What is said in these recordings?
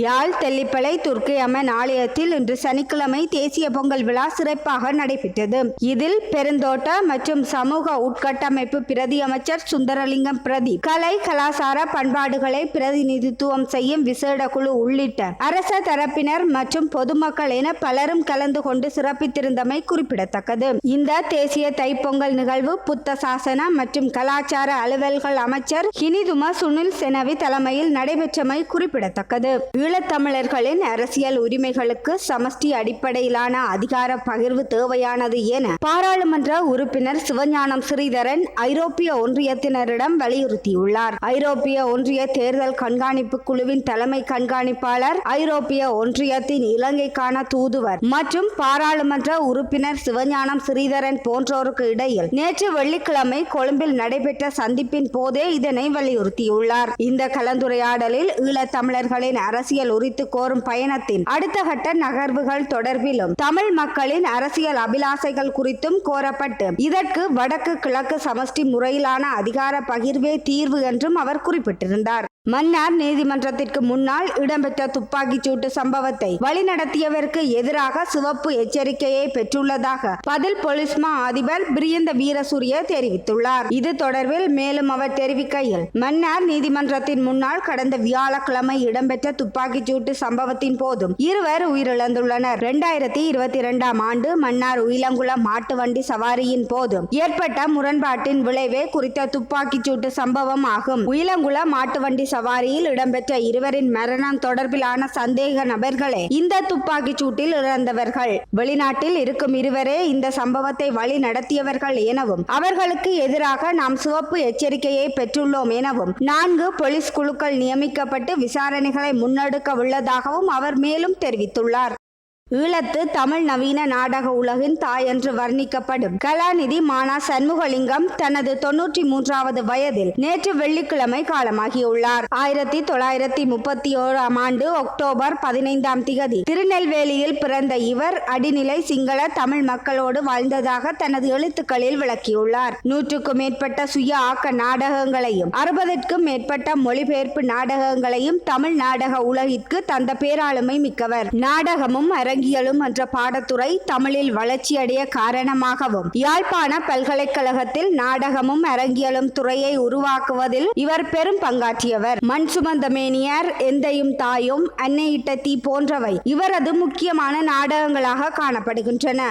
யாழ் தெல்லிப்பளை துர்க்கை அம்மன் ஆலயத்தில் இன்று சனிக்கிழமை தேசிய பொங்கல் விழா சிறப்பாக நடைபெற்றது. இதில் பெருந்தோட்ட மற்றும் சமூக உட்கட்டமைப்பு பிரதி அமைச்சர் சுந்தரலிங்கம் பிரதி கலை கலாசார பண்பாடுகளை பிரதிநிதித்துவம் செய்யும் விசேட குழு உள்ளிட்ட அரச தரப்பினர் மற்றும் பொதுமக்கள் என பலரும் கலந்து கொண்டு சிறப்பித்திருந்தமை குறிப்பிடத்தக்கது. இந்த தேசிய தைப்பொங்கல் நிகழ்வு புத்த சாசன மற்றும் கலாச்சார அலுவல்கள் அமைச்சர் ஹினிதும சுனில் செனவி தலைமையில் நடைபெற்றமை குறிப்பிடத்தக்கது. ஈழத்தமிழர்களின் அரசியல் உரிமைகளுக்கு சமஷ்டி அடிப்படையிலான அதிகார பகிர்வு தேவையானது என பாராளுமன்ற உறுப்பினர் சிவஞானம் ஸ்ரீதரன் ஐரோப்பிய ஒன்றியத்தினரிடம் வலியுறுத்தியுள்ளார். ஐரோப்பிய ஒன்றிய தேர்தல் கண்காணிப்பு குழுவின் தலைமை கண்காணிப்பாளர் ஐரோப்பிய ஒன்றியத்தின் இலங்கைக்கான தூதுவர் மற்றும் பாராளுமன்ற உறுப்பினர் சிவஞானம் ஸ்ரீதரன் போன்றோருக்கு இடையில் நேற்று வெள்ளிக்கிழமை கொழும்பில் நடைபெற்ற சந்திப்பின் போதே இதனை வலியுறுத்தியுள்ளார். இந்த கலந்துரையாடலில் ஈழத்தமிழர்களின் அரசியல் உரித்து கோரும் பயணத்தின் அடுத்த கட்ட நகர்வுகள் தொடர்பிலும் தமிழ் மக்களின் அரசியல் அபிலாசைகள் குறித்தும் கோரப்பட்டு இதற்கு வடக்கு கிழக்கு சமஷ்டி முறையிலான அதிகார பகிர்வே தீர்வு என்றும் அவர் குறிப்பிட்டிருந்தார். மன்னார் நீதிமன்றத்திற்கு முன்னால் இடம்பெற்ற துப்பாக்கிச் சூட்டு சம்பவத்தை வழிநடத்தியவருக்கு எதிராக சிவப்பு எச்சரிக்கையை பெற்றுள்ளதாக பதில் பொலிஸ்மா அதிபர் பிரியந்த வீரசூரிய தெரிவித்துள்ளார். இது தொடர்பில் மேலும் அவர் தெரிவிக்கையில் மன்னார் நீதிமன்றத்தின் முன்னால் கடந்த வியாழக்கிழமை இடம்பெற்ற துப்பாக்கிச் சூட்டு சம்பவத்தின் போதும் இருவர் உயிரிழந்துள்ளனர். இரண்டாயிரத்தி இருபத்தி இரண்டாம் ஆண்டு மன்னார் உயிலங்குளம் மாட்டு வண்டி சவாரியின் போதும் ஏற்பட்ட முரண்பாட்டின் விளைவே குறித்த துப்பாக்கிச் சூட்டு சம்பவம் ஆகும். உயிலங்குளம் மாட்டு வண்டி சவாரியில் இடம்பெற்ற இருவரின் மரணம் தொடர்பிலான சந்தேக நபர்களே இந்த துப்பாக்கிச் சூட்டில் இறந்தவர்கள். வெளிநாட்டில் இருக்கும் இருவரே இந்த சம்பவத்தை வழி நடத்தியவர்கள் எனவும் அவர்களுக்கு எதிராக நாம் சிவப்பு எச்சரிக்கையை பெற்றுள்ளோம் எனவும் நான்கு போலீஸ் குழுக்கள் நியமிக்கப்பட்டு விசாரணைகளை முன்னெடுக்க உள்ளதாகவும் அவர் மேலும் தெரிவித்துள்ளார். ஈழத்து தமிழ் நவீன நாடக உலகின் தாய் என்று வர்ணிக்கப்படும் கலாநிதி மானா சண்முகலிங்கம் தனது தொன்னூற்றி மூன்றாவது வயதில் நேற்று வெள்ளிக்கிழமை காலமாகியுள்ளார். ஆயிரத்தி தொள்ளாயிரத்தி முப்பத்தி ஓராம் ஆண்டு அக்டோபர் பதினைந்தாம் திகதி திருநெல்வேலியில் பிறந்த இவர் அடிநிலை சிங்கள தமிழ் மக்களோடு வாழ்ந்ததாக தனது எழுத்துக்களில் விளக்கியுள்ளார். நூற்றுக்கும் மேற்பட்ட சுய ஆக்க நாடகங்களையும் அறுபதற்கும் மேற்பட்ட மொழிபெயர்ப்பு நாடகங்களையும் தமிழ் நாடக உலகிற்கு தந்த பேராளுமை மிக்கவர். நாடகமும் அரங்கியலும் என்ற பாடத்துறை தமிழில் வளர்ச்சியடைய காரணமாகவும் யாழ்ப்பாண பல்கலைக்கழகத்தில் நாடகமும் அரங்கியலும் துறையை உருவாக்குவதில் இவர் பெரும் பங்காற்றியவர். மண் சுமந்த மேனியார் எந்தையும் தாயும் அன்னையிட்ட தீ போன்றவை இவரது முக்கியமான நாடகங்களாக காணப்படுகின்றன.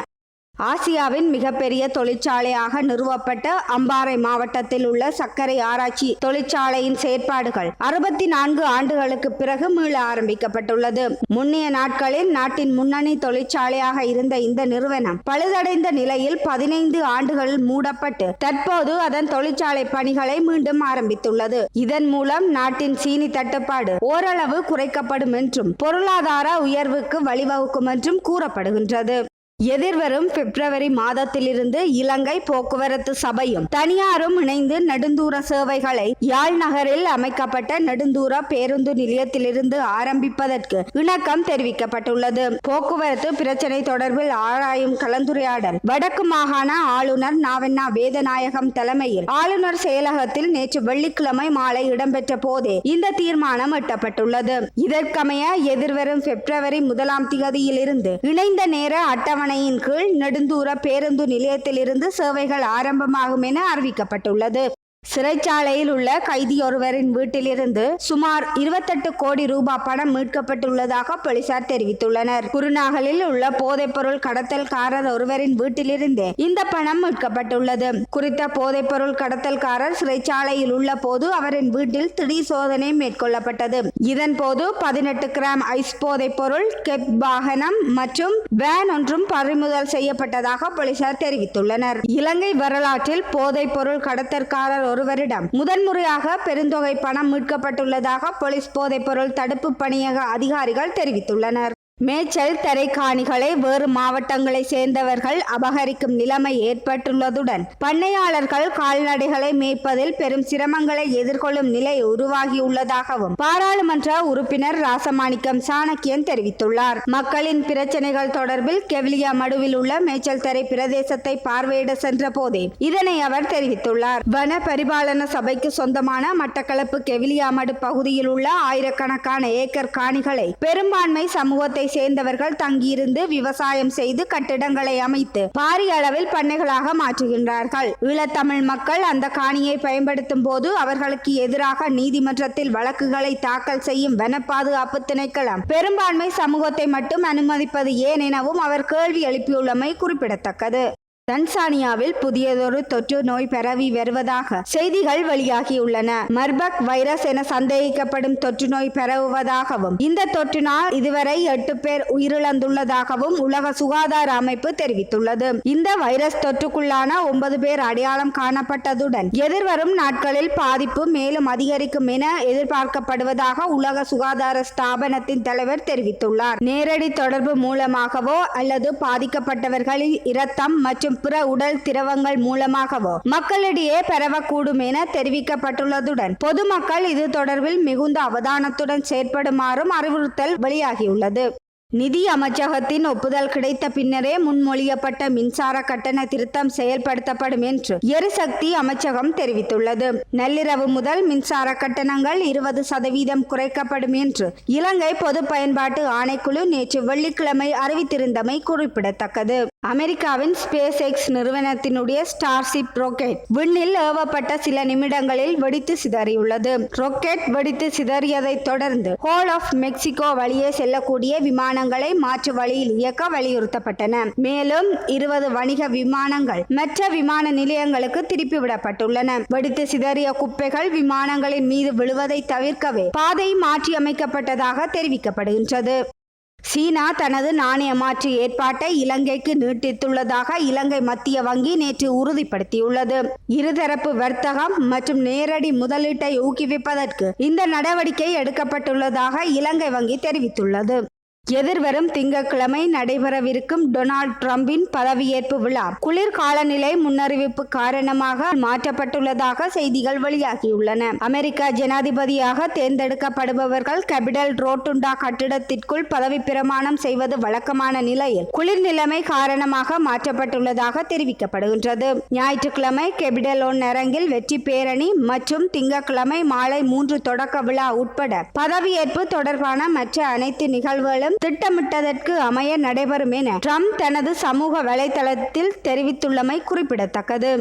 ஆசியாவின் மிகப்பெரிய தொழிற்சாலையாக நிறுவப்பட்ட அம்பாறை மாவட்டத்தில் உள்ள சர்க்கரை ஆராய்ச்சி தொழிற்சாலையின் செயற்பாடுகள் அறுபத்தி நான்கு ஆண்டுகளுக்கு பிறகு மீள ஆரம்பிக்கப்பட்டுள்ளது. முன்னைய நாட்களில் நாட்டின் முன்னணி தொழிற்சாலையாக இருந்த இந்த நிறுவனம் பழுதடைந்த நிலையில் பதினைந்து ஆண்டுகளில் மூடப்பட்டு தற்போது அதன் தொழிற்சாலை பணிகளை மீண்டும் ஆரம்பித்துள்ளது. இதன் மூலம் நாட்டின் சீனி தட்டுப்பாடு ஓரளவு குறைக்கப்படும் என்றும் பொருளாதார உயர்வுக்கு வழிவகுக்கும் என்றும் கூறப்படுகின்றது. எதிர்வரும் பிப்ரவரி மாதத்திலிருந்து இலங்கை போக்குவரத்து சபையும் தனியாரும் இணைந்து நெடுந்தூர சேவைகளை யாழ் நகரில் அமைக்கப்பட்ட நெடுந்தூர பேருந்து நிலையத்திலிருந்து ஆரம்பிப்பதற்கு இணக்கம் தெரிவிக்கப்பட்டுள்ளது. போக்குவரத்து பிரச்சினை தொடர்பில் ஆராயும் கலந்துரையாடல் வடக்கு மாகாண ஆளுநர் நாவண்ணா வேதநாயகம் தலைமையில் ஆளுநர் செயலகத்தில் நேற்று வெள்ளிக்கிழமை மாலை இடம்பெற்ற போதே இந்த தீர்மானம் எட்டப்பட்டுள்ளது. இதற்கமைய எதிர்வரும் பிப்ரவரி முதலாம் திகதியிலிருந்து இணைந்த நேர அட்டவணை ஆணையின் கீழ் நெடுந்தூர பேருந்து நிலையத்திலிருந்து சேவைகள் ஆரம்பமாகும் என அறிவிக்கப்பட்டுள்ளது. சிறைச்சாலையில் உள்ள கைதியொருவரின் வீட்டிலிருந்து சுமார் இருபத்தெட்டு கோடி ரூபாய் பணம் மீட்கப்பட்டுள்ளதாக போலீசார் தெரிவித்துள்ளனர். குருநாகலில் உள்ள போதைப்பொருள் கடத்தல்காரர் ஒருவரின் வீட்டிலிருந்து இந்த பணம் மீட்கப்பட்டுள்ளது. குறித்த போதைப்பொருள் கடத்தல்காரர் சிறைச்சாலையில் உள்ள போது அவரின் வீட்டில் திடீர் சோதனை மேற்கொள்ளப்பட்டது. இதன் போது பதினெட்டு கிராம் ஐஸ் போதைப்பொருள் கெப் வாகனம் மற்றும் வேன் ஒன்றும் பறிமுதல் செய்யப்பட்டதாக போலீசார் தெரிவித்துள்ளனர். இலங்கை வரலாற்றில் போதைப்பொருள் கடத்தற்காரர் ஒருவரிடம் முதன்முறையாக பெருந்தொகை பணம் மீட்கப்பட்டுள்ளதாக போலீஸ் போதைப்பொருள் தடுப்பு பணியக அதிகாரிகள் தெரிவித்துள்ளனர். மேச்சல் தரைக்காணிகளை வேறு மாவட்டங்களை சேர்ந்தவர்கள் அபகரிக்கும் நிலைமை ஏற்பட்டுள்ளதுடன் பண்ணையாளர்கள் கால்நடைகளை மேய்ப்பதில் பெரும் சிரமங்களை எதிர்கொள்ளும் நிலை உருவாகியுள்ளதாகவும் பாராளுமன்ற உறுப்பினர் ராசமாணிக்கம் சாணக்கியன் தெரிவித்துள்ளார். மக்களின் பிரச்சனைகள் தொடர்பில் கெவிலியா மடுவில் உள்ள மேய்ச்சல் தரை பிரதேசத்தை பார்வையிட சென்ற போதே இதனை அவர் தெரிவித்துள்ளார். வன பரிபாலன சபைக்கு சொந்தமான மட்டக்களப்பு கெவிலியாமடு பகுதியில் உள்ள ஆயிரக்கணக்கான ஏக்கர் காணிகளை பெரும்பான்மை சமூகத்தை சேர்ந்தவர்கள் தங்கியிருந்து விவசாயம் செய்து கட்டிடங்களை அமைத்து பாரிய அளவில் பண்ணைகளாக மாற்றுகின்றார்கள். ஈழத்தமிழ் மக்கள் அந்த காணியை பயன்படுத்தும் போது அவர்களுக்கு எதிராக நீதிமன்றத்தில் வழக்குகளை தாக்கல் செய்யும் வன பாதுகாப்பு திணைக்களம் பெரும்பான்மை சமூகத்தை மட்டும் அனுமதிப்பது ஏன் எனவும் அவர் கேள்வி எழுப்பியுள்ளமை குறிப்பிடத்தக்கது. தன்சானியாவில் புதியதொரு தொற்று நோய் பரவி வருவதாக செய்திகள் வெளியாகியுள்ளன. மர்பக் வைரஸ் என சந்தேகிக்கப்படும் தொற்று நோய் பரவுவதாகவும் இந்த தொற்றினால் இதுவரை எட்டு பேர் உயிரிழந்துள்ளதாகவும் உலக சுகாதார அமைப்பு தெரிவித்துள்ளது. இந்த வைரஸ் தொற்றுக்குள்ளான ஒன்பது பேர் அடையாளம் காணப்பட்டதுடன் எதிர்வரும் நாட்களில் பாதிப்பு மேலும் அதிகரிக்கும் என எதிர்பார்க்கப்படுவதாக உலக சுகாதார ஸ்தாபனத்தின் தலைவர் தெரிவித்துள்ளார். நேரடி தொடர்பு மூலமாகவோ அல்லது பாதிக்கப்பட்டவர்களின் இரத்தம் மற்றும் பிற உடல் திரவங்கள் மூலமாகவோ மக்களிடையே பெறவக்கூடும் என தெரிவிக்கப்பட்டுள்ளதுடன் பொதுமக்கள் இது தொடர்பில் மிகுந்த அவதானத்துடன் செயற்படுமாறும் அறிவுறுத்தல் வெளியாகியுள்ளது. நிதி அமைச்சகத்தின் ஒப்புதல் கிடைத்த பின்னரே முன்மொழியப்பட்ட மின்சார கட்டண திருத்தம் செயல்படுத்தப்படும் என்று எரிசக்தி அமைச்சகம் தெரிவித்துள்ளது. நள்ளிரவு முதல் மின்சார கட்டணங்கள் இருபது சதவீதம் குறைக்கப்படும் என்று இலங்கை பொது பயன்பாட்டு ஆணைக்குழு நேற்று வெள்ளிக்கிழமை அறிவித்திருந்தமை குறிப்பிடத்தக்கது. அமெரிக்காவின் ஸ்பேஸ் எக்ஸ் நிறுவனத்தினுடைய ஸ்டார்ஷிப் ராக்கெட் விண்ணில் ஏவப்பட்ட சில நிமிடங்களில் வெடித்து சிதறியுள்ளது. ராக்கெட் வெடித்து சிதறியதை தொடர்ந்து ஹோல் ஆஃப் மெக்சிகோ வழியே செல்லக்கூடிய விமானங்களை மாற்று வழியில் இயக்க வலியுறுத்தப்பட்டன. மேலும் இருபது வணிக விமானங்கள் மற்ற விமான நிலையங்களுக்கு திருப்பிவிடப்பட்டுள்ளன வெடித்து சிதறிய குப்பைகள் விமானங்களின் மீது விழுவதை தவிர்க்கவே பாதை மாற்றியமைக்கப்பட்டதாக தெரிவிக்கப்படுகின்றது. சீனா தனது நாணய மாற்று ஏற்பாட்டை இலங்கைக்கு நீட்டித்துள்ளதாக இலங்கை மத்திய வங்கி நேற்று உறுதிப்படுத்தியுள்ளது. இருதரப்பு வர்த்தகம் மற்றும் நேரடி முதலீட்டை ஊக்குவிப்பதற்கு இந்த நடவடிக்கை எடுக்கப்பட்டுள்ளதாக இலங்கை வங்கி தெரிவித்துள்ளது. எதிர்வரும் திங்கட்கிழமை நடைபெறவிருக்கும் டொனால்ட் ட்ரம்பின் பதவியேற்பு விழா. குளிர் காலநிலை முன்னறிவிப்பு காரணமாக மாற்றப்பட்டுள்ளதாக செய்திகள் வெளியாகியுள்ளன. அமெரிக்க ஜனாதிபதியாக தேர்ந்தெடுக்கப்படுபவர்கள் கேபிடல் ரோட்டுண்டா கட்டிடத்திற்குள் பதவி பிரமாணம் செய்வது வழக்கமான நிலையில் குளிர் நிலைமை காரணமாக மாற்றப்பட்டுள்ளதாக தெரிவிக்கப்படுகின்றது. ஞாயிற்றுக்கிழமை கேபிடல் ஒன் அரங்கில் வெற்றி பேரணி மற்றும் திங்கட்கிழமை மாலை மூன்று தொடக்க விழா உட்பட பதவியேற்பு தொடர்பான மற்ற அனைத்து நிகழ்வுகளும் திட்டமிட்டதற்கு அமைய நடைபெறும் என ட்ரம்ப் தனது சமூக வலைதளத்தில் தெரிவித்துள்ளமை குறிப்பிடத்தக்கது.